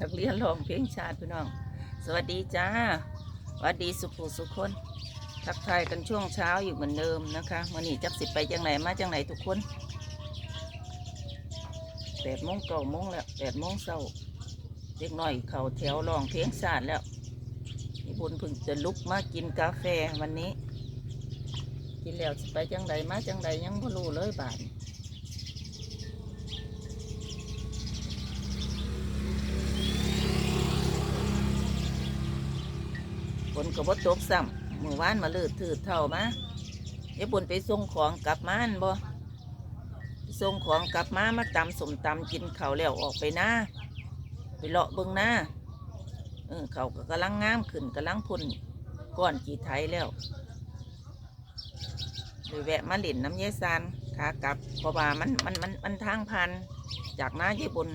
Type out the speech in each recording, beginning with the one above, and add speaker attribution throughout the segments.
Speaker 1: นักเรียนร้องเพลงชาติพี่น้อง สวัสดีจ้าสวัสดีสุภูสุคน ทักทายกันช่วงเช้าอยู่เหมือนเดิมนะคะมื่อนี้จักสิไปจังไหนมาจังไหนทุกคนแปดโมงเก้าโมงแล้วแปดโมงเช้าเด็กน้อยเขาแถวร้องเพลงชาติแล้วนี่บุญเพึ่งจะลุกมากินกาแฟวันนี้ กินแล้วสิไปจังไหนมาจังไหนยังไม่รู้เลยบาท ฝนก็บ่ตกซ้ำมือวานมาลืดถืดเท่ามาเดี๋ยวบนไปส่งของกลับมาอันบ่ส่งของกลับมามาตำสมตำกินข้าวแล้วออกไปหน้าไปเลาะเบิ่งหน้าเออเขาก็กำลังงามขึ้นกำลังพุ่นก้อนจีไทยแล้วเลยแวะมาเล่นน้ำเยซานขากลับเพราะว่ามันมันมันมันทางพัน จากหน้าเยบน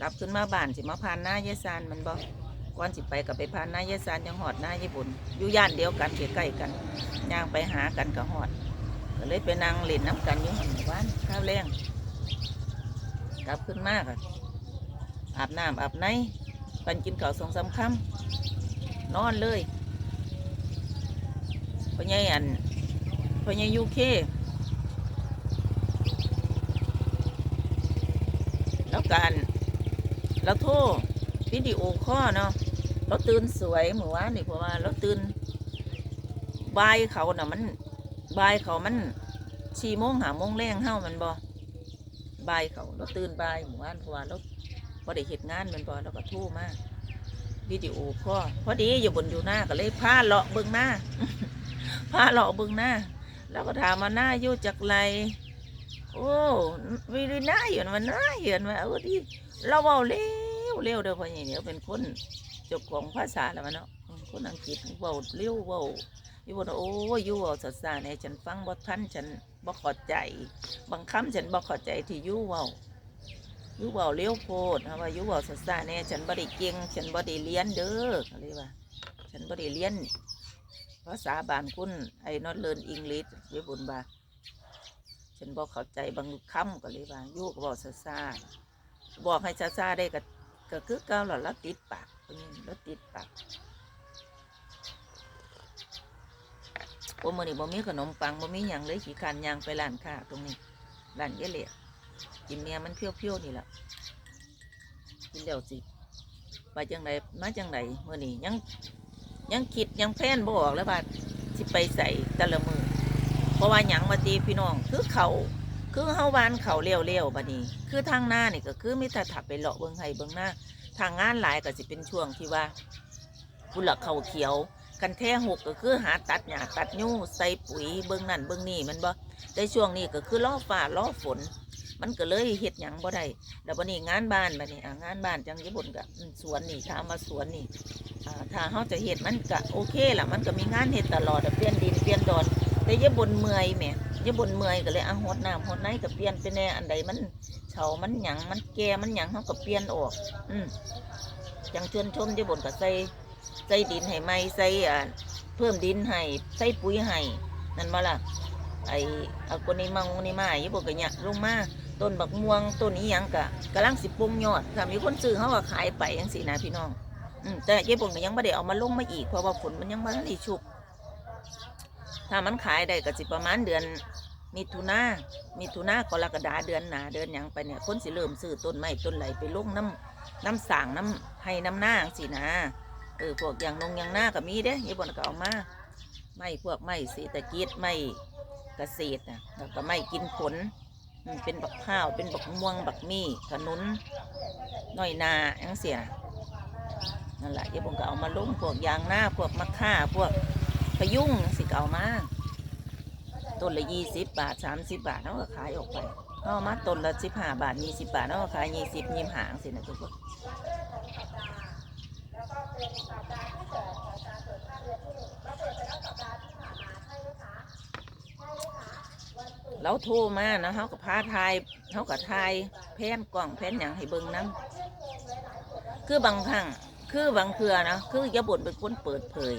Speaker 1: กลับขึ้นมาบ้านสิมาพานหน้าเยซานมันบ่ก่ อนสิไปกับไปพานนายยสารยังหอดนายายบุญอยู่ย่านเดียวกันใกล้ๆกันย่างไปหากันกับหอด ก็เลยไปนั่งเล่นน้ำกันอยู่หันบ้านข้าวแรงกลับขึ้นมากอะอาบน้ำอาบในปันกินข้าวสองสามคำนอนเลยพญ่อันพญ่ยูเคแล้วกันแล้วโทษ วิดีโอข้อเนาะเราตื่นสวยเหมือนว่านี่เพราะว่าเราตื่นบายเขาเน่ะมันบายเขามันสี่โมงหาโมงแรงเฮ้ามันบ่บายเขาเราตื่นบายเหมือนว่าเพราะว่าเราพอได้เหตุงานมันบ่เราก็ทู่มากวิดีโอข้อพอดีอยู่บนอยู่หน้าก็เลยพาเลาะเบื้องหน้าพาเลาะเบื้องหน้าแล้วก็ถามมาหน้าอยู่จากไรโอ้วิดีหน้าเหยือนมาหน้าเหยือนมาเออดีเราเอาเร็ วเร็วเด้อพ่อใหญ่เนี่ยเป็นคนเจ้าของภาษาแล้วมันเนาะคนอังกฤษเว้าเร็วเว้าอยู่บนโอ้ยอยู่เว้าภาษาเนี่ยฉันฟังบ่ทันฉันบ่เข้าใจ บางคำฉันบ่เข้าใจที่อยู่เว้าอยู่เว้าเร็วโพดนะว่าอยู่เว้าภาษาเนี่ยฉันบ่ได้เก่งฉันบ่ได้เรียนเด้อเขาเรียกว่า ฉันบ่ได้เรียนภาษาบ้านคุณไอ้นอตเลินอังกฤษอยู่นบ่าฉันบ่เข้าใจบางคำก็เลยว่าอยู่ก็เว้าภาษาบอกให้ซาๆได้ก็ ก็คือเก่าหล่ะแล้วติดปากนนี้แล้วติดปากโอ้มื่อนี้บ่มีขนมปังบ่มีหยังเลยขี้คร้านยางไปร้านค้าตรงนี้ร้านเยเละกินเนี่ยมันเพี้ยวๆนี่แหละกินแล้วสิไปจังไดมาจังไดมื่อนี้ยังยังคิดยังแพลนบ่ออกแล้วว่าสิไปใส่แต่ละมือเพราะว่าหยังมาตีพี่น้องคือเขา คือเฮาบ้านเขาเลี้ยวๆบัดนี้ คือทางหน้านี่ก็คือมิตรถับไปเลาะเบิ่งให้เบิ่งหน้าทางงานหลายก็สิเป็นช่วงที่ว่ากุหลาบเขาเขียวกันแท้หกก็คือหาตัดหญ้าตัดยูใส่ปุ๋ยเบิ่งนั่นเบิ่งนี่มันบ่แต่ช่วงนี้ก็คือล้อฟ้าล้อฝน มันก็เลยเฮ็ดหยังบ่ได้แล้วบัดนี้งานบ้านบัดนี้อ่งานบ้านจังญี่ปุ่นก็สวนนี่ถาเอามาสวนนี่ถ้าเฮาจะเฮ็ดมันก็โอเคล่ะมันก็มีงานเฮ็ดตลอดเปลี่ยนดินเปลี่ยนดอนแต่อยาบนเมื่อยแม่ ยาบนเมื่อยก็เลยเอะหดน้ำหดในก็เปลี่ยนไปแน่อันใดมันเฉามันหยังมันแก่มันหยังเขาก็เปลี่ยนออก อืมจังชวนชมยาบนก็ใส่ใส่ดินให้ไหมใส่อ่าเพิ่มดินให้ใส่ปุ๋ยให้นั่นมาล่ะไอเอาคนนี้มังคนนี้มาอยาบนก็เนี่ยลงมาต้นบักม่วงต้นนี้ยังกะกำลังสิปรุงยอดถ้ามีคนซื้อเขาก็ขายไปยังสินะพี่น้อง อืมแต่ยายบนก็ยังไม่ได้เอามาลงมาอีกเพราะว่าฝนมันยังไม่ได้ชุก ถ้ามันขายได้ก็สิประมาณเดือนมิถุนามิถุนากรกฎาเดือนหนาเดือนหยังไปเนี่ยคนสิเริ่มซื้อต้นไม้ต้นไหลไปลงน้ำน้ำสางน้ำให้น้ำหน้าสินะเออพวกอย่างนงอย่างหน้าก็มีเด้ยี่บนก็เอามาไม้พวกไม้เศรษฐกิจไม้เกษตรนะแล้วก็ไม้กินผลเป็นบักข้าวเป็นบักม่วงบักมี่ขนุนน้อยนาอังเสียนั่นแหละยี่บนก็เอามาลงพวกยางหน้าพวกมะข่าพวก พยุงสิเก่ามาต้นละยี่สิบบาทสามสิบบาทเขาก็ขายออกไปเอามาต้นละสิบห้าบาทยี่สิบบาทเขาก็ขายยี่สิบยี่หางสินะทุกคนเราโทรมานะเขาก็พาทายเขาก็ทายแพนกล่องแพนอย่างให้เบิ่งน้ำคือบางครั้งคือบางเครือนะคือยาบ่นเป็นคนเปิดเผย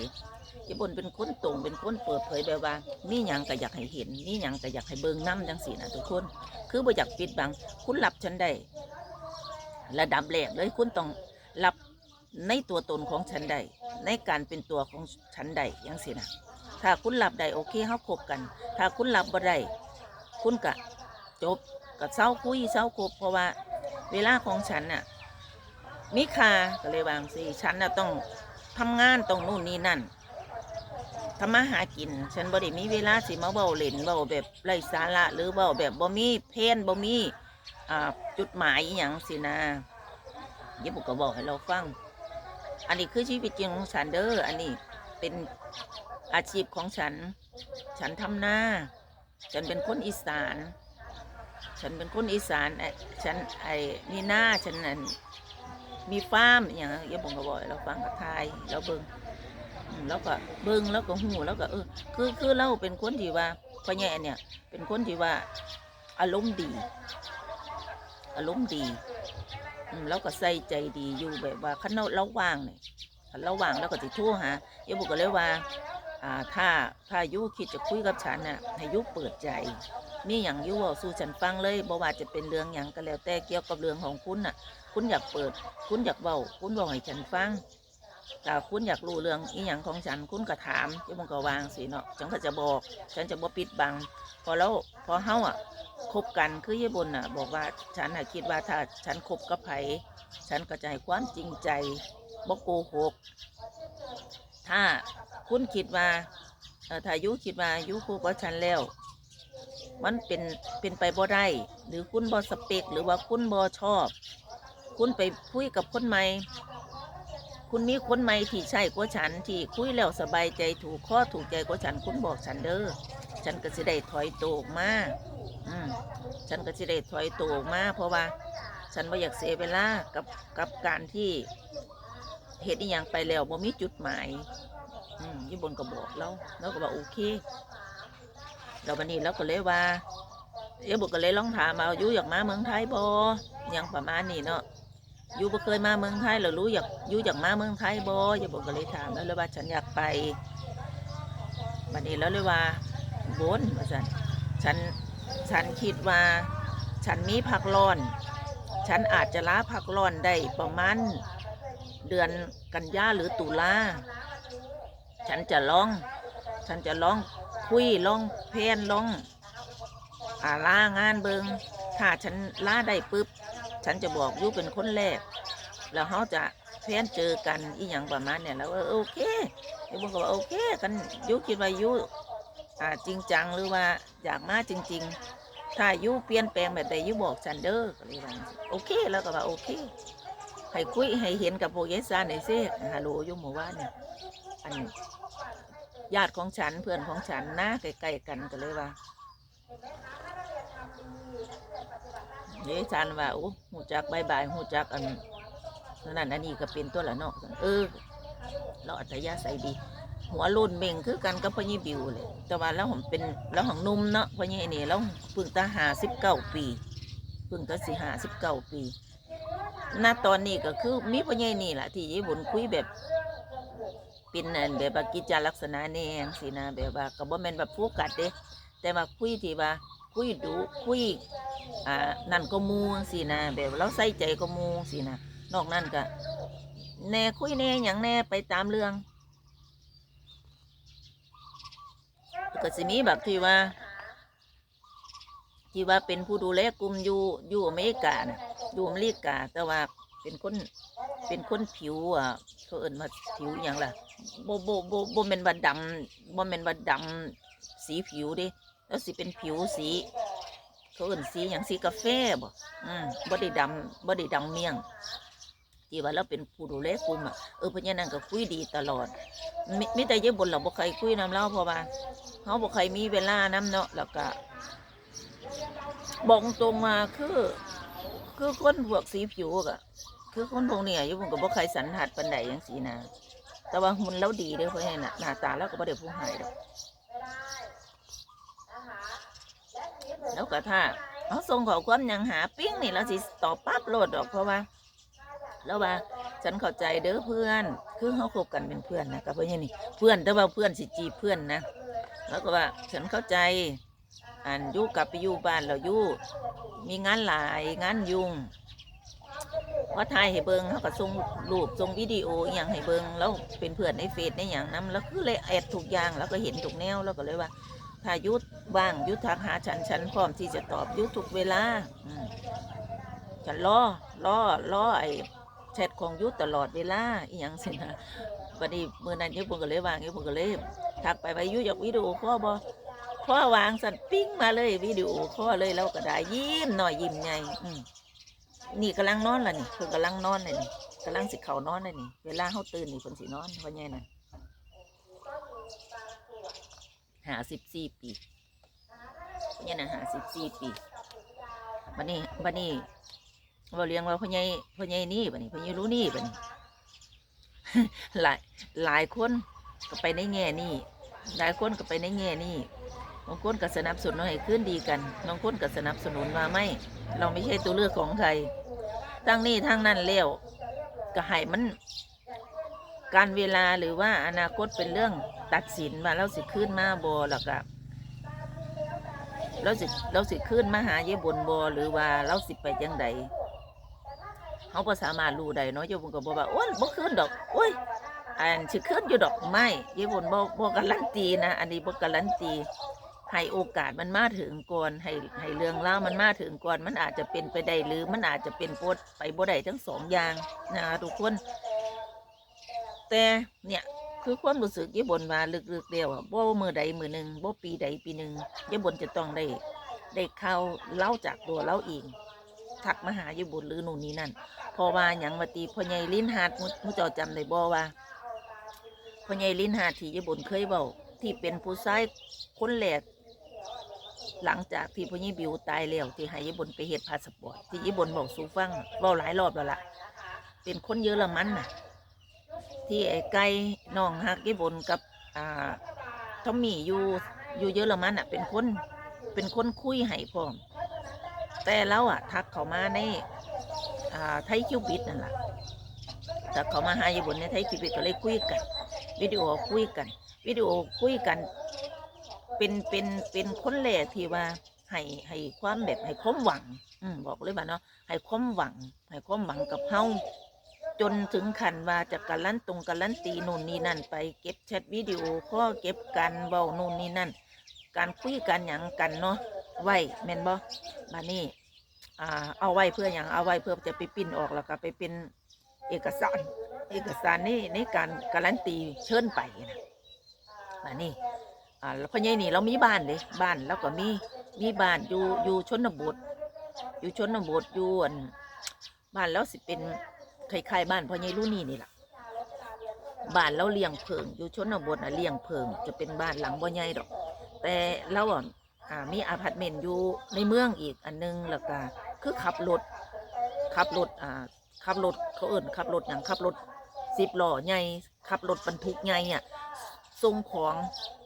Speaker 1: ญี่ปุ่นเป็นคนตรงเป็นคนเปิดเผยแบบว่ามีหยังก็อยากให้เห็นมีหยังก็อยากให้เบิ่งน้ำจังสีนะทุกคน คือบ่อยากปิดบังคุณรับฉันได้ระดับแรกเลยคุณต้องรับในตัวตนของฉันใดในการเป็นตัวของฉันใดยังสินะถ้าคุณรับใดโอเคเฮาคบกัน ถ้าคุณรับบ่ได้คุณกะจบกับเศร้าคุยเศร้าคบเพราะว่า เวลาของฉันน่ะมีค่าก็เลยวาจั่งสิฉันน่ะต้องทำงานต้องนู่นนี่นั่น ทำมาหากิน ฉันบ่ได้มีเวลาสิมาเบาเล่นเบาแบบไร้สาระหรือเบาแบบบ่มีเพนบ่มีอ่าจุดหมายอหย่างสินะเดี๋ยวผมก็บอกให้เราฟัง อันนี้คือชีวิตจริงของฉันเด้ออันนี้เป็นอาชีพของฉัน ฉันทำหน้า ฉันเป็นคนอีสาน ฉันเป็นคนอีสานไอ้ฉันไอ้มีหน้าฉันนั่นมีฟาร์มอหย่างเดี๋ยวผมก็บอกให้เราฟังกับทายเราเบิ่ง แล้วก็เบิ่งแล้วก็หูแล้วก็เออ คือคือเราเป็นคนที่ว่าพ่อแย่เนี่ย เป็นคนที่ว่า อารมณ์ดี อารมณ์ดีแล้วก็ใส่ใจดีอยู่แบบว่าคันเราเราว่างเนี่ยคันเราว่างแล้วก็ติโทรหาเดี๋ยบุกก็เลยว่าอ่าถ้าถ้ายุคิดจะคุยกับฉันน่ะให้ยุเปิดใจ มีอย่างยุเว้าสู่ฉันฟังเลยบ่ว่าจะเป็นเรื่องอย่างก็แล้วแต่เกี่ยวกับเรื่องของคุณน่ะ คุณอยากเปิด คุณอยากเว้าคุณบอกให้ฉันฟัง ถ้าคุณอยากรู้เรื่องอีหยังของฉันคุณก็ถามเดี๋ยมันก็วางสิเนาะฉันก็จะบอก ฉันจะบ่ปิดบัง พอแล้วพอเฮาอะคบกันคือยี่บนน่ะ บอกว่าฉันน่ะคิดว่าถ้าฉันคบกับไผฉันก็จะให้ความจริงใจบ่โกหก ถ้าคุณคิดว่าถ้ายุคิดว่ายุคบกับฉันแล้ว มันเป็นเป็นไปบ่ได้หรือคุณบ่สเปกหรือว่าคุณบ่ชอบ คุณไปคุยกับคนใหม่ คุณมีคนใหม่ที่ใช่กว่าฉันที่คุยแล้วสบายใจถูกข้อถูกใจกว่าฉันคุณบอกฉันเด้อฉันก็สิได้ถอยตัวออกมาอืมฉันก็จะได้ถอยตัวออกมาเพราะว่า ฉันไม่อยากเสียเวลากับกับการที่เหตุอหย่างไปแล้วบ่มีจุดหมายอืมยี่บนก็บอกเราเราก็บอกโอเคเราวันนี้เราก็เลยว่าเดี๋ยวบุกก็เลยลองถามเอาอยู่อยากมาเมืองไทยบ่ยังประมาณนี้เนาะ ยูบ่เคยมาเมืองไทยหรือรู้อยากยูอยากมาเมืองไทยบ่อย่าบอกก็เลยถามแล้วเลยว่าฉันอยากไปวันนี้แล้วเลยว่าบนว่าฉันฉันฉันคิดว่า ฉันมีพักร้อน ฉันอาจจะลาพักร้อนได้ประมาณเดือนกันยาหรือตุลาฉันจะลอง ฉันจะลองคุยลองเพนลองอาลางานเบิงถ้าฉันล่าได้ปุ๊บ ฉันจะบอกยูเป็นคนแรกแล้วเขาจะเพนเจอกันอีหยังประมาณเนี่ยแล้วเออโอเคยูบอกว่าโอเคกันยูคิดว่ายูอ่าจริงจังหรือว่าอยากมาจริง ๆ ถ้ายุเปลี่ยนแปลงแบบใดยุบอกฉันเด้อก็เลยว่าโอเคแล้วก็ว่าโอเคให้คุยให้เห็นกับโปรเยซานหน่อยซิฮัลโหลยุหมู่ว่านเนี่ยอันญาติของฉันเพื่อนของฉันนะใกล้ๆกันก็เลยว่า เดี๋ยวฉันว่าโอ้หูจักบายบายหูจักอันนั่นอันนี้ก็เป็นตัวละเนาะเออ เราอัธยาศัยดี หัวโลุ่นเม่งคือกันกับพ่อยี่บิวเลยแต่ว่าแล้วผมเป็นแล้วของนุ่มเนาะพ่อยี่นี่แล้วเพิ่งตาหาสิบเก้าปีเพิ่งตาสิหาสิบเก้าปีณตอนนี้ก็คือมีพ่อยี่นี่แหละที่ยี่บุญคุยแบบเป็นอันแบบว่ากิจจาลักษณะแนงสินะแบบว่าก็บ่แม่นแบบฟูกัดเด้แต่ว่าคุยที่ว่า คุยดูคุยอ่านั่นก็มูสินะแบบเราใส่ใจก็มูสินะนอกนั้นก็แน่คุยแน่อย่างแน่ไปตามเรื่อง ก็สิมีแบบที่ว่า ที่ว่าเป็นผู้ดูแลกลุ่มอยู่อยู่อเมริกานะอยู่อเมริกา แต่ว่าเป็นคนเป็นคนผิวอะเขาเอินว่าผิวอย่างล่ะโบโบโบโบเป็นบัดดำโบเป็นบัดดำสีผิวดิ แล้วสิเป็นผิวสีเขาเอิ้นสีอย่างสีกาแฟบ่อืมบ่ได้ดำบ่ได้ดำเมี่ยงที่ว่าเราเป็นผู้ดูแลกลุ่มอะเออพรานั้นก็คุยดีตลอดมิมิแต่เยอะบนเราบ่เคยคุยนำเล่าเพราะว่าเขาบอกใครมีเวลาน้ำเนาะแล้วก็บอกตรงมาคือ คือคนพวกสีผิวอะคือคนพวกเนี้ยยู่ผมก็บอกใครสันหัดปันใดอย่างสีนะแต่ว่าหุ่นเราดีเด้อเพราะฉะนั้นน่ะหน้าตาเราก็ไม่ได้ผู้หายดอก แล้วก็ถ้าเขาส่งขอความยังหาปิ้งนี่เราสิตอบปั๊บโหลดดอกเพราะว่าแล้วว่าฉันเข้าใจเด้อเพื่อน คือเขาคบกันเป็นเพื่อนนะกับเพื่อนนี่เพื่อนแต่ว่าเพื่อนสิจีเพื่อนนะแล้วก็ว่าฉันเข้าใจอ่านยุกลับไปอยู่บ้านเราอยู่มีงานหลายงานยุ่งว่าถ่ายให้เบิงเขาก็ส่งรูปส่งวิดีโออย่างให้เบิงแล้วเป็นเพื่อนในเฟซในอย่างนั้นแล้วคือเลยแอดทุกอย่างแล้วก็เห็นทุกแนวแล้วก็เลยว่า ถ้ายุดว่างยุดทักหาฉันฉันพร้อมที่จะตอบยุดทุกเวลาฉันรอรอรอไอ้แชทของยุดตลอดเวลาอีหยังสินะวันนี้เมื่อนั้นยุดผมก็เลยวางยุดผมก็เลยทักไปว่ายุดอยากวิดีโอข้อบอข้อวางสั่นปิ้งมาเลยวิดีโอข้อเลยแล้วก็ได้ยิ้มหน่อยยิ้มใหญ่อืนี่กำลังนอนล่ะนี่เพิ่นกำลังนอนเลยนี่กำลังสิเขานอนเลยนี่ เวลาเขาตื่นนี่เพิ่นสินอนเพราะไงน่ะ หาสิบสี่ปีเนี่ยนะหาสิบสี่ปีบัดนี้บัดนี้เราเลี้ยงว่าพ่อใหญ่พ่อใหญ่นี่บัดนี้พ่อใหญ่รู้นี่บัดนี้หลายหลายคนก็ไปในแง่นี่หลายคนก็ไปในแง่นี่บางคนก็สนับสนุนให้ขึ้นดีกันบางคนก็สนับสนุนว่าไม่ เราไม่ใช่ตัวเลือกของใครทั้งนี้ทั้งนั้นเลี้ยวก็ให้มัน การเวลาหรือว่าอนาคตเป็นเรื่องตัดสินว่าเราสิขึ้นมาบอหรอกอะเราสิเราสิขึ้นมาหาเยบนบอหรือว่าเราสิไปยังใดเขาก็สามารถรู้ได้เนาะเยบนก็บอกว่าโอ้ยบ่ขึ้นดอกโอ้ยอันสิขึ้นอยู่ดอกไม่เยบนบ่บ่การันตีนะ อันนี้บ่การันตีให้โอกาสมันมาถึงก่อนให้ให้เรื่องเล่ามันมาถึงก่อนมันอาจจะเป็นไปได้หรือมันอาจจะเป็นโพดไปบ่ได้ทั้งสองอย่างนะทุกคน แต่เนี่ยคือความรู้สึกยี่บนว่าลึกๆเดียวอะบ่มือใดมือหนึ่งบ่ปีใดปีหนึ่งยี่บนจะต้องได้ได้เข้าเล่าจากตัวเล่าเองทักมาหายี่บนหรือนู่นนี่นั่นพอว่าอย่างวัตีพ่อใหญ่ลิ้นหาดมุมุเจอจำได้บ่ว่าพ่อใหญ่ลิ้นหาดที่ยี่บนเคยเบาที่เป็นผู้ชายคนแรกหลังจากที่พ่อยี่บิวตายแล้วที่ให้ญี่ปุ่นไปเฮ็ดพาสปอร์ตที่ญี่ปุ่นบอกสูฟังเว้าหลายรอบแล้วล่ะเป็นคนเยอรมันน่ะ ที่ไอ้ไก่น้องฮักญี่ปุ่นกับอ่าทอมมี่อยู่อยู่เยอรมันน่ะ เป็นคนเป็นคนคุยให้พร้อม แต่เราอะ ทักเขามาในอ่าไทยคิวบิดนั่นแหละแต่เขามาหาญี่ปุ่นในไทยคิวบิดก็เลยคุยกัน วิดีโอคุยกัน วิดีโอคุยกัน เป็นเป็นเป็นคนแรกที่ว่าให้ให้ความแบบให้ความหวัง อืมบอกเลยว่าเนาะให้ความหวังให้ความหวังกับเฮา จนถึงขันว่าจะการันตรงการันตีนู่นนี่นั่นไปเก็บแชทวิดีโอข้อเก็บกันเบานู่นนี่นั่น การคุยกันหยังกันเนาะไว้แม่นบ่มานี่อ่าเอาไว้เพื่ออย่างเอาไว้เพื่อจะไปปิ้นออกแล้วก็ไปเป็นเอกสาร เอกสารนี่ในการการันตีเชิญไปนะมานี่อ่าพ่อใหญ่นี่เรามีบ้านเลยบ้านแล้วก็มีมีบ้านอยู่อยู่ชนบทอยู่ชนบทอยู่อันบ้านแล้วสิเป็น คล้ายๆบ้านพ่อใหญ่รุ่นนี่นี่แหละบ้านเราเลี้ยงเพิงอยู่ชนบทน่ะเลี้ยงเพิง จะเป็นบ้านหลังบ่ใหญ่ดอก แต่เราอะมีอพาร์ตเมนต์อยู่ในเมืองอีกอันนึงแล้วก็คือขับรถขับรถอ่าขับรถเขาเอิ่นขับรถอย่างขับรถสิบล้อใหญ่ขับรถบรรทุกใหญ่อะส่งของ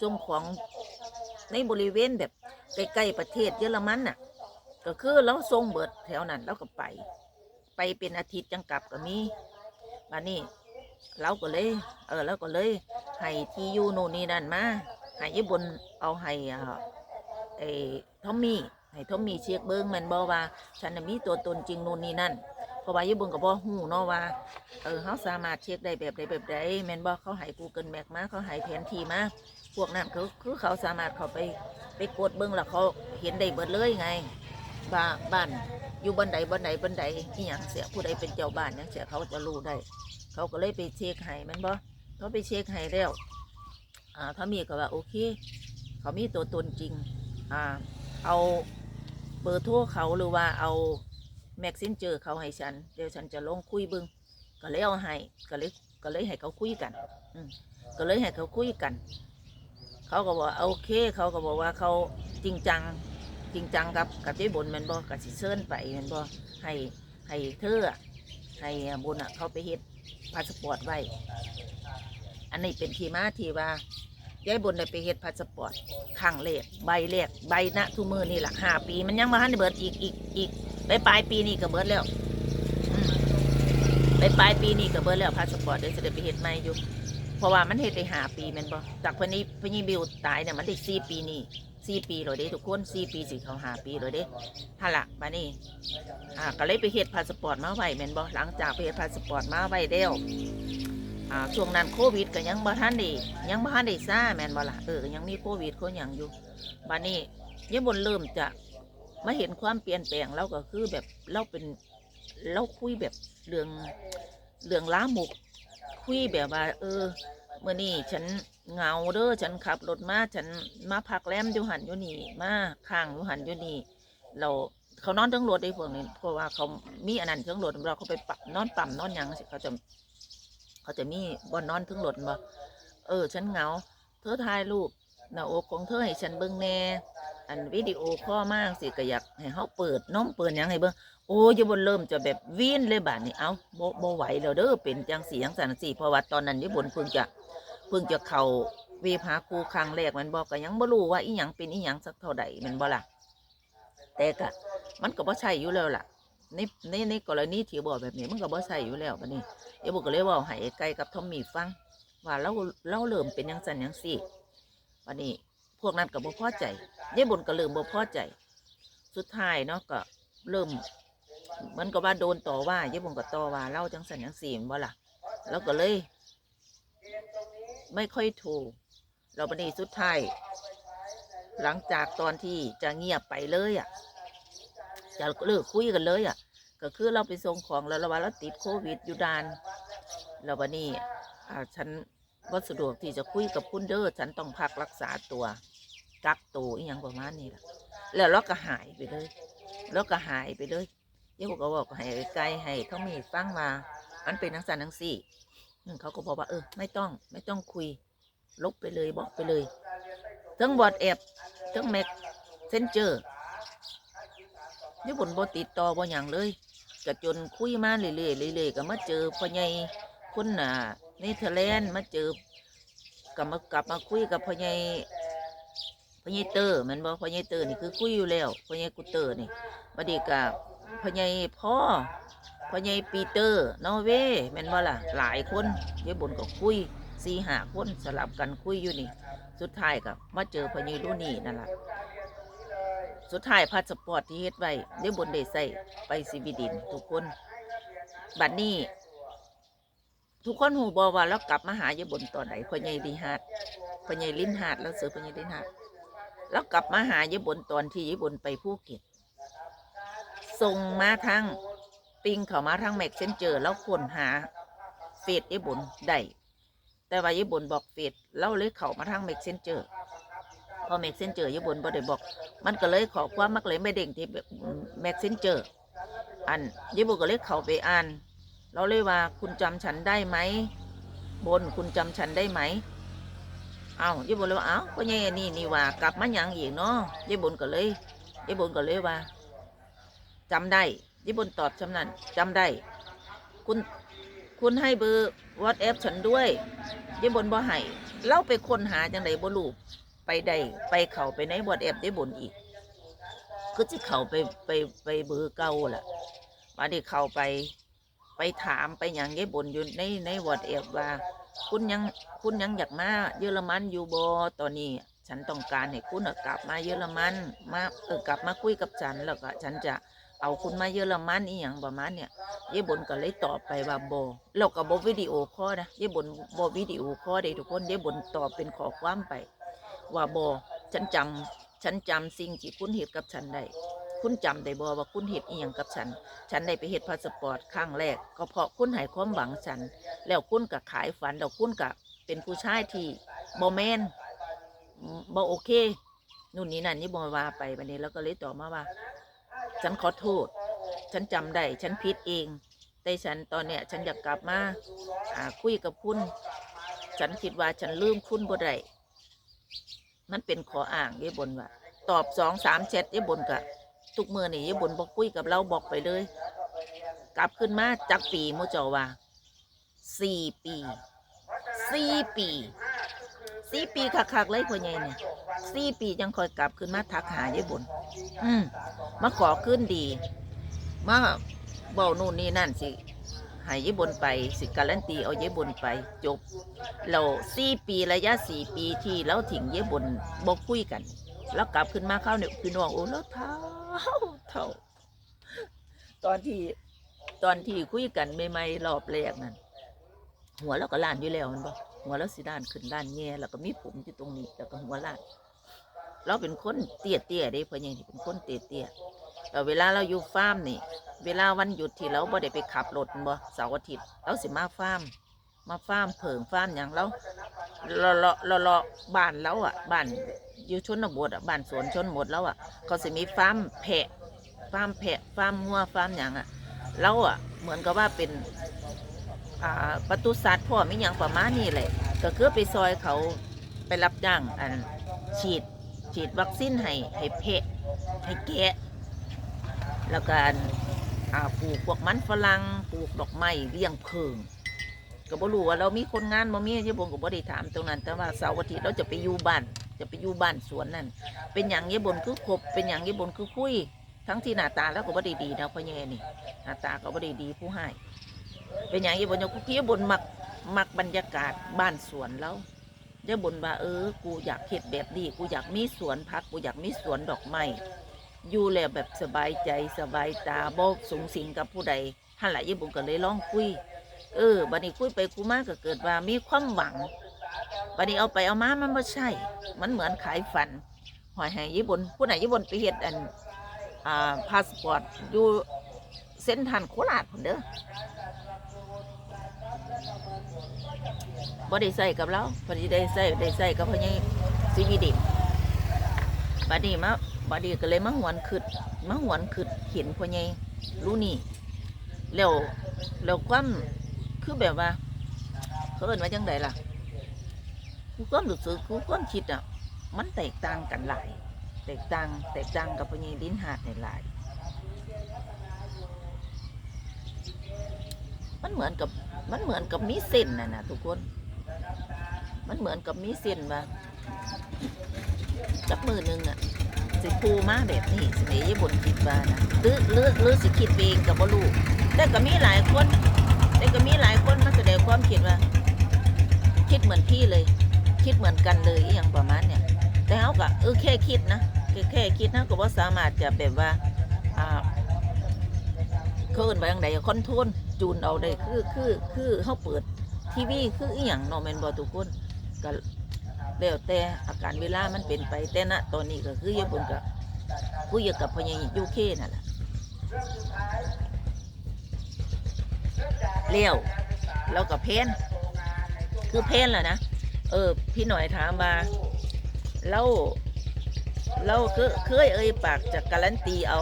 Speaker 1: ส่งของในบริเวณแบบใกล้ๆประเทศเยอรมันน่ะ ก็คือเราส่งเบิดแถวนั้นเราก็ไป ไปเป็นอาทิตย์จังกลับก็มีบัดนี้เราก็เลย เออเราก็เลยให้ที่อยู่โน่นนี่นั่นมาให้ญี่ปุ่นเอาให้อ่าไอ้ทอมมี่ให้ทอมมี่เช็คเบิ้งแมนบอว่า ฉันมีตัวตนจริงโน่นนี่นั่นเพราะว่าญี่ปุ่นก็บ่ฮู้เนาะว่าเออเขาสามารถเช็คได้แบบใดแบบใดแมนบ่เขาให้ Google Map มาเขาให้แผนที่มาพวกนั้นเขาคือเขาสามารถเขาไปไปกดเบิ่งแล้วเขาเห็นได้เบิดเลยไงบ้าบ้าน อยู่บันไดบันไดบันไดที่อย่างเสียผู้ใดเป็นเจ้าบ้านอย่างเสียเขาจะรู้ได้ เขาก็เลยไปเช็คให้ม่นบ่เขาไปเช็คให้แล้วอ่าถ้ามีก็ว่าโอเค เขามีตัวตนจริงอ่าเอาเบอร์โทรเขาหรือว่าเอาแม็กซินเจอเขาให้ฉัน เดี๋ยวฉันจะลงคุยบึงก็เลยเอาให้ก็เลยก็เลยให้เขาคุยกันอืก็เลยให้เขาคุยกัน เขาก็บอกว่าโอเค เขาก็บอกว่าเขาจริงจัง จริงจังกับกับเจ๊บนแมนบอกับสิเซินไปแมนบอให้ให้เธอให้บนอะเขาไปเฮ็ดพาสปอร์ตไว้ อันนี้เป็นทีมาทีว่ายายบนได้ไปเฮ็ดพาสปอร์ตครั้งแรกใบแรกใบณทุมือนี่แหละห้าปี มันยังมาทันเบิดอีกอีกอีกไปปลายปีนี้ก็เบิดแล้วไปปลายปีนี้ก็เบิดแล้วพาสปอร์ตเดี๋ยวจะได้ไปเฮ็ดใหม่อยู่เพราะว่ามันเฮ็ดได้ห้าปีแม่นบ่จากเพิ่นนี้พิ่นนี่บิวตายเนี่ยมันได้สี่ปีนี่ สี่ปีเลยเด้ทุกคนสี่ปีสี่เขาหาปีเลยเด้ฮะละมานี่อ่าก็เลยไปเฮ็ดพาสปอร์ตมาไว้แม่นบ่หลังจากไปเฮ็ดพาสปอร์ตมาไว้แล้วอ่าช่วงนั้นโควิดก็ยังบ่ทันได้ยังบ่ทันได้ซ่าแม่นบ่ล่ะเออยังมีโควิดก็ยังอยู่บัดนี้ยายบนเริ่มจะมาเห็นความเปลี่ยนแปลงแล้วก็คือแบบเราเป็นเราคุยแบบเรื่องเรื่องล้ามกคุยแบบว่า เออ เมื่อนี้ฉันเหงาเด้อฉันขับรถมาฉันมาพักแรมอยู่หันอยู่นี่มาข้างอยู่หันอยู่นี่เราเขานอนทั้งรถได้พวกนี้เพราะว่าเขามีอันนั้นทั้งรถเราเขาไปปักนอนปั๊มนอนยังสิเขาจะเขาจะมีบอนนอนทั้งรถบ่เออ ฉันเหงา เธอถ่ายรูปหน้าอกของเธอให้ฉันเบิ่งแน่อันวิดีโอข้อมากสิก็อยากให้เขาเปิดน้องเปิดยังให้เบิ่งโอ้ยบนเริ่มจะแบบวีนเลยบาดนี้เอ้าบ่บ่ไหวแล้วเด้อเป็นจังสีจังสันสีเพราะว่าตอนนั้นยายบนเพิ่งจะ เพิ่งจะเข้าเวพาครูครั้งแรกมันบอกก็ยังบ่รู้ว่าอีหยังเป็นอีหยังสักเท่าใดมันบ่ล่ะแต่ก็มันก็บ่ใช่อยู่แล้วล่ะในในในกรณีที่บอกแบบนี้มันก็บ่ใช่อยู่แล้วบัดนี้ยายบนก็เลยว่าให้ไกลกับทอมมี่ฟังว่าเราเราเริ่มเป็นยังสันยังสี่วันนี้พวกนั้นก็บ่พอใจยายบนก็เริ่มบ่พอใจ สุดท้ายเนาะก็เริ่มมันก็ว่าโดนต่อว่ายายบนก็ต่อว่าเราจังสันยังสี่บ่ล่ะแล้วก็เลย ไม่ค่อยโทรเราบันนี้สุดท้ายหลังจากตอนที่จะเงียบไปเลยอะ จะเลิกคุยกันเลยอะ ก็คือเราไปส่งของแล้วราว่าเราติดโควิดอยู่ดานแล้ววันนี้อ่าฉันว่าสะดวกที่จะคุยกับคุณเด้อฉันต้องพักรักษาตัวกักตัวอย่างประมาณนี้แหละแล้วเราก็หายไปเลยแล้วก็หายไปเลยเดี๋ยวผมก็บอกให้ไกลให้เขามีฟังมา มันเป็นนังสันนังสี่ เขาก็บอกว่า เออ ไม่ต้อง ไม่ต้องคุย ลบไปเลยบอกไปเลยทั้งวอดแอบทั้งแม็กเซนเจอร์นี่บนบติดต่อบ่อย่างเลยก็จนคุยมาเรื่อยๆเรื่อยๆก็มาเจอพ่อใหญ่คนน่ะเนเธอร์แลนด์มาเจอกลับมากลับมาคุยกับพ่อใหญ่พ่อใหญ่เตอร์มันบอกพ่อใหญ่เตอร์นี่คือคุยอยู่แล้วพ่อใหญ่กุเตอร์นี่บัดนี้กับพ่อใหญ่พ่อ พ่อใหญ่ปีเตอร์นอเวย์แม่นบ่ล่ะหลายคนเดี๋ยบนก็คุยสี่ห้าคนสลับกันคุยอยู่นี่ สุดท้ายกับมาเจอพ่อใหญ่รุ่นนี่นั่นแหละสุดท้ายพาสปอร์ตที่เฮ็ดไว้เดี๋ยบนได้ใส่ไปสวีเดนทุกคนบัดนี้ ทุกคนหูบอว่าแล้วกลับมาหายายบนตอนไหนพ่อใหญ่ดีฮาดพ่อใหญ่ลิ้นหาดแล้วเสือพ่อใหญ่ลิ้นหาดแล้วกลับมาหายายบนตอนที่ยายบนไปภูเก็ตส่งมาทาง ปิงเขามาทางแม็กเซนเจอร์แล้วค้นหาเฟซยายบนได้แต่ว่ายายบนบอกเฟซเราเลยเข้ามาทางแม็กเซนเจอร์พอแม็กเซนเจอร์ยายบนบ่ได้บอก มันก็เลยขอความมักเลยไม่เด้งที่แม็กเซนเจอร์อันยายบนก็เลยเข้าไปอ่านเราเลยว่าคุณจำฉันได้ไหมบนคุณจำฉันได้ไหมเอายายบนเลยว่าเอ้าก็ยังนี่นี่ว่ากลับมาหยังอีกเนาะยายบนก็เลยยายบนก็เลยว่าจำได้ ยายบนตอบจำนั้นจำได้ คุณคุณให้เบอร์วอทแอปฉันด้วยยายบนบ่ให้เราไปค้นหาจังไดบ่รู้ไปได้ไปเข้าไปในวอทแอปยายบนอีก ก็จะเข้าไปไปไปเบอร์เก่าล่ะมาได้เข้าไปไปถามไปอย่างยายบนอยู่ในในวอดเอฟว่า คุณยังคุณยังอยากมาเยอรมันอยู่บตอนนี้ฉันต้องการให้คุณกลับมาเยอรมันมาเออกลับมาคุยกับฉันแล้วก็ฉันจะ เอาคุณมาเยอรมันอีหยังประมาณเนี่ยยายบนก็เลยตอบไปว่าบแล้วก็บอวิดีโอคอนะยายบนบอวิดีโอคอได้ทุกคนยายบนตอบเป็นข้อความไป ว่าบอฉันจำฉันจำสิ่งที่คุณเหตุกับฉันได้คุณจำได้บ่ว่าคุณเหตุอีหยังกับฉัน ฉันได้ไปเฮ็ดพาสปอร์ตครั้งแรก ก็เพราะคุณให้ความหวังฉัน แล้วคุณก็ขายฝันแล้วคุณก็เป็นผู้ชายที่บ่แมนบ่โอเคนู่นนี่นั่นนี่บ่ว่าไปบันนี้แล้วก็เลยตอบมาว่า ฉันขอโทษ ฉันจำได้ ฉันผิดเอง แต่ฉันตอนเนี้ยฉันอยากกลับมาอ่าคุยกับคุณ ฉันคิดว่าฉันลืมคุณบ่ได้มันเป็นขออ้างยี่บนว่าตอบสองสามแชทยี่บนกะทุกมือนี่ยี่บนบอกคุยกับเราบอกไปเลย กลับขึ้นมาจากปีโมเจาว่าสี่ปีสี่ปีสี่ปีคักๆเลยพ่อใหญ่เนี่ย สี่ปียังคอยกลับขึ้นมาทักหายี่บนอืมมาขอขึ้นดี มาเบานู่นนี่นั่นสิใหายยี่บนไป สิการันตีเอายี่บนไป จบ เราสี่ปีระยะสี่ปีที่เราถิงยี่บนบอกคุยกัน แล้วกลับขึ้นมาเข้าเนี่ยพี่น้องโอ้แล้วเท่าเท่า ตอนที่ตอนที่คุยกันใหม่ๆรอบแรกนั่นหัวเราก็ล้านอยู่แล้วแมันบ่หัวเราสิด้านขึ้นด้านแง่แล้วก็มีผมอยู่ตรงนี้แล้วก็หัวล้าน เราเป็นคนเตี้ยเตี้ยๆเด้พ่อใหญ่นี่เป็นคนเตี้ยเตี้ยๆแต่เวลาเราอยู่ฟาร์มนี่ เวลาวันหยุดที่เราบ่ได้ไปขับรถบ่เสาร์อาทิตย์เราสิมาฟาร์มมาฟาร์มเผิงฟาร์มอย่างเราเราเราเราเราบ้านเราอะบ้านอยู่ชนบทอะบ้านสวนชนบทเราอะ เขาสิมีฟาร์มแพะฟาร์มแพะฟาร์มงัวฟาร์มอย่างอะเราอะเหมือนกับว่าเป็นประตูสัตว์พ่อมีอย่างประมาณนี้แหละก็คือไปซอยเขาไปรับจ้างอันฉีด ฉีดวัคซีนให้ให้แพะให้แกะ แล้วก็ปลูกพวกมันฝรั่งปลูกดอกไม้เลี้ยงเพิงก็บ่รู้ว่าเรามีคนงานบ่มีที่ผมก็บ่ได้ถามตรงนั้น แต่ว่าเสาร์อาทิตย์เราจะไปอยู่บ้าน จะไปอยู่บ้านสวนนั่น เป็นอย่างเงี้ยบนคือคบ เป็นอย่างเงี้ยบนคือคุย ทั้งที่หน้าตาแล้วก็บ่ได้ดีนะพ่อแย่นี่ หน้าตาก็บ่ได้ดีผู้ให้ เป็นอย่างเงี้ยบนอยู่พี่บนมักมักบรรยากาศบ้านสวนแล้ว เดี๋ยบนว่าเออ กูอยากเฮ็ดแบบนี้กูอยากมีสวนพัก กูอยากมีสวนดอกไม้อยู่แล้วแบบสบายใจสบายตาบ่สูงสิงกับผู้ใดหั่นละยี่บุญก็เลยลองคุย เออบัดนี้คุยไปคุยมาก็เกิดว่ามีความหวังบัดนี้เอาไปเอามามันไม่ใช่ มันเหมือนขายฝันหอยแหงญี่ปุ่นผู้ไหนญี่ปุ่นไปเฮ็ดอันอ่าพาสปอร์ตอยู่เส้นทางโคราชพุ่นเด้อ บ่ได้ใส่กับเราพอดีได้ใส่ได้ใส่กับพอใหญ่ซีวีดิบัดนี้มาบัดนี้ก็เลยมาหวนขึ้นมาหวนขึ้นเห็นพอใหญ่รู้นี่แล้วแล้วความคือแบบว่า เขาเอินว่าจังไดล่ะกูความรู้สึกกูความคิดอะ มันแตกต่างกันหลาย แตกต่างแตกต่างกับพญาลิ้นหาดในหลาย มันเหมือนกับมันเหมือนกับมีเส้นน่ะนะทุกคน มันเหมือนกับมีเส้นว่าจับมือหนึงอะสิปูมาแบบนี้สิเมย์บนคิดว่านะหรือหรือหรือสิคิดเองกับลูกแต่ก็มีหลายคน แต่ก็มีหลายคนมาแสดงความคิดว่า คิดเหมือนพี่เลย คิดเหมือนกันเลยอย่างประมาณเนี่ย แต่เขาก็เออแค่คิดนะแค่แค่คิดนะก็ว่าสามารถจะแบบว่าอ่าเขินไปทางใดคอนโทรล จูนเอาได้คือคือคือเขาเปิดทีวีคืออีหยังเนอแมนบอทุกคนก็แล้วแต่อาการเวลามันเป็นไปแต่ณตอนนี้ก็คือญี่ปุ่นกับคุยกับพญายูเคนั่นแหละเลี้ยวแล้วก็เพนคือเพนแหละนะเออ พี่หน่อยถามมาเราเราเคยเคยเอ่ยปากจะการันตีเอา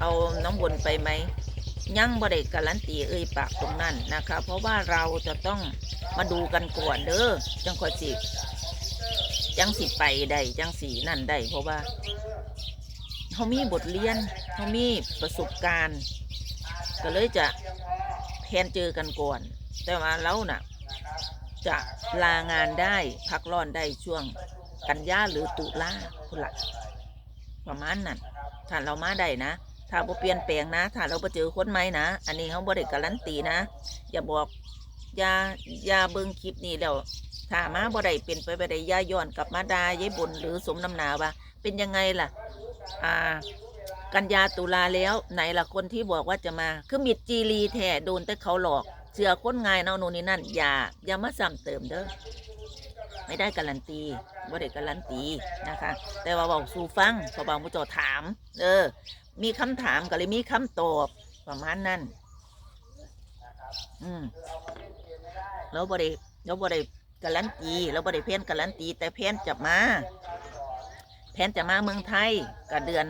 Speaker 1: เอาน้องบนไปไหม ยังบ่ได้การันตีเอ่ยปากตรงนั้นนะคะ เพราะว่าเราจะต้องมาดูกันก่อนเด้อจังคอยสิจังสิไปได้จังสีนั่นได้เพราะว่าเขามีบทเรียนเขามีประสบการณ์ ก็เลยจะแทนเจอกันก่อน แต่ว่าเราน่ะ จะลางานได้พักร้อนได้ช่วงกันยาหรือตุลาคุณละประมาณนั้นถ้าเรามาได้นะ ถ้าบ่เปลี่ยนแปลงนะ ถ้าเราไปเจอคนใหม่นะ อันนี้เขาบ่ได้การันตีนะ อย่าบอกอย่าอย่าเบิ่งคลิปนี้แล้วถ้ามาบ่ได้เป็นไปบ่ได้ย่าย้อนกลับมาดายายบุญหรือสมน้ำหนาว่า เป็นยังไงล่ะ อ่า กันยาตุลาแล้วไหนล่ะคนที่บอกว่าจะมา คือมิดจีรีแท้โดนแต่เขาหลอกเสือคนง่ายเนาะโน่นนี่นั่นอย่าอย่ามาซ้ำเติมเด้อไม่ได้การันตีว่ได้การันตีนะคะ แต่ว่าบอกสู่ฟังพอบางผู้เจาถาม เออ มีคำถามก็เลยมีคำตอบประมาณนั้น อืมเราบ่ได้เราบ่ได้การันตีเราบ่ได้เพ้นการันตี แต่เพ้นจะมาแพนจะมาเมืองไทยกับเดือน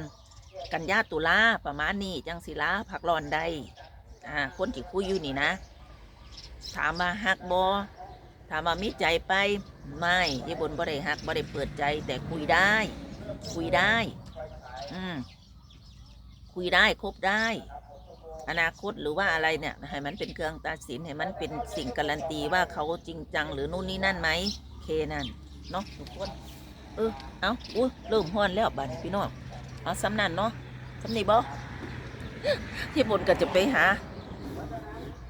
Speaker 1: กันยาตุลาประมาณนี้จังสิลาผักร้อนได้อ่าคนที่คุยอยู่นี่นะ ถามว่าฮักบอถามว่ามีใจไปไม่ยี่บนบ่ได้ฮักบ่ได้เปิดใจ แต่คุยได้ คุยได้ อืม คุยได้คบได้ อนาคตหรือว่าอะไรเนี่ยให้มันเป็นเครื่องตัดสินให้มันเป็นสิ่งการันตีว่าเขาจริงจังหรือนู่นนี่นั่นไหมเคนั่นเนาะทุกคนเออเอาอุ้ยเริ่มห้อนแล้วบ้านพี่น้องเอาสำนันเนาะสำนีบ่ที่บนก็จะไปหา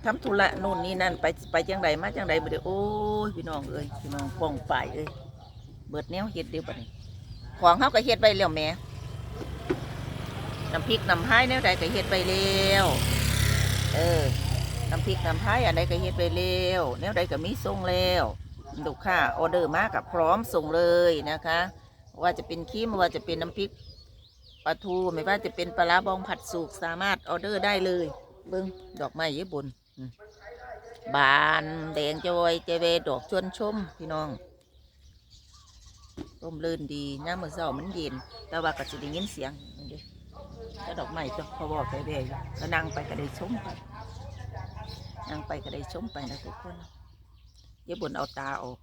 Speaker 1: ทำธุระนู่นนี่นั่นไปไปจังใดมาจังใดบ่ได้โอ้ยพี่น้องเอ้ยพี่น้องป้องฝ่ายเอ้ยเบิดแนวเฮ็ดเดียวบัดนี้ของเขาก็เฮ็ดไว้แล้วแม่ น้ำพริกน้ำพายแนวใดก็เฮ็ดไว้แล้วเออน้ำพริกน้ำพายอันใดก็เฮ็ดไว้แล้วแนวใดก็มีส่งแล้วลูกค้าออเดอร์มากกับพร้อมส่งเลยนะคะ ว่าจะเป็นขี้มว่าจะเป็นน้ำพริกปลาทูไม่ว่าจะเป็นปลาบองผัดสุกสามารถออเดอร์ได้เลยเบิ้งดอกไม้ญี่ปุ่นบานแดงจอยเจเวดอกชวนชมพี่น้องร่มรื่นดีน้ำมือเช้ามันเย็นแต่ว่าก็จะได้ยินเสียงเด้ ก็ดอกไม้จ้ะเขาบอกไปเรื่อยก็นั่งไปก็ได้ชมไปนั่งไปก็ได้ชมไปนะทุกคนญี่ปุ่นเอาตาออก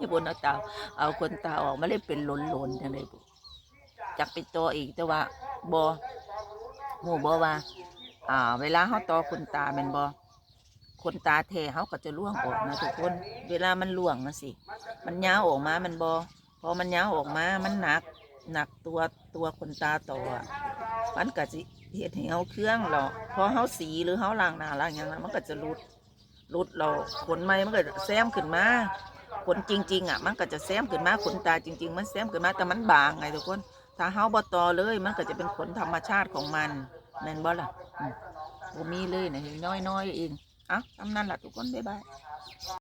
Speaker 1: ญี่ปุ่นเอาตา เอาคนตาออกมาเลยเป็นหลนๆจังเลยบุจักเป็นตัวอีกแต่ว่าบอหมู่บอว่า อ่า เวลาเขาต่อคนตาแมันบอคนตาแท้เขาก็จะล่วงออกนะทุกคน เวลามันล่วงนะสิ มันยาวออกมา มันบอพอมันยาวออกมา มันหนัก หนักตัวตัวคนตาต่ออะมันก็จะเห็ดให้เขาเครื่องเราพอเขาสีหรือเขาล้างหน้าล้างอย่างนั้นมันก็จะรุดรุดเราขนไม้มันก็จะแซมขึ้นมาขนจริง ๆ อะ มันก็จะแซมขึ้นมาขนตาจริง ๆ มันแซมขึ้นมาแต่มันบางไงทุกคน ถ้าเฮาบ่ตอเลย มันก็จะเป็นขนธรรมชาติของมันแม่นบ่ล่ะอืมบ่มีเลยนะน้อยๆเองเอะทำนั่นล่ะทุกคนบ๊ายบาย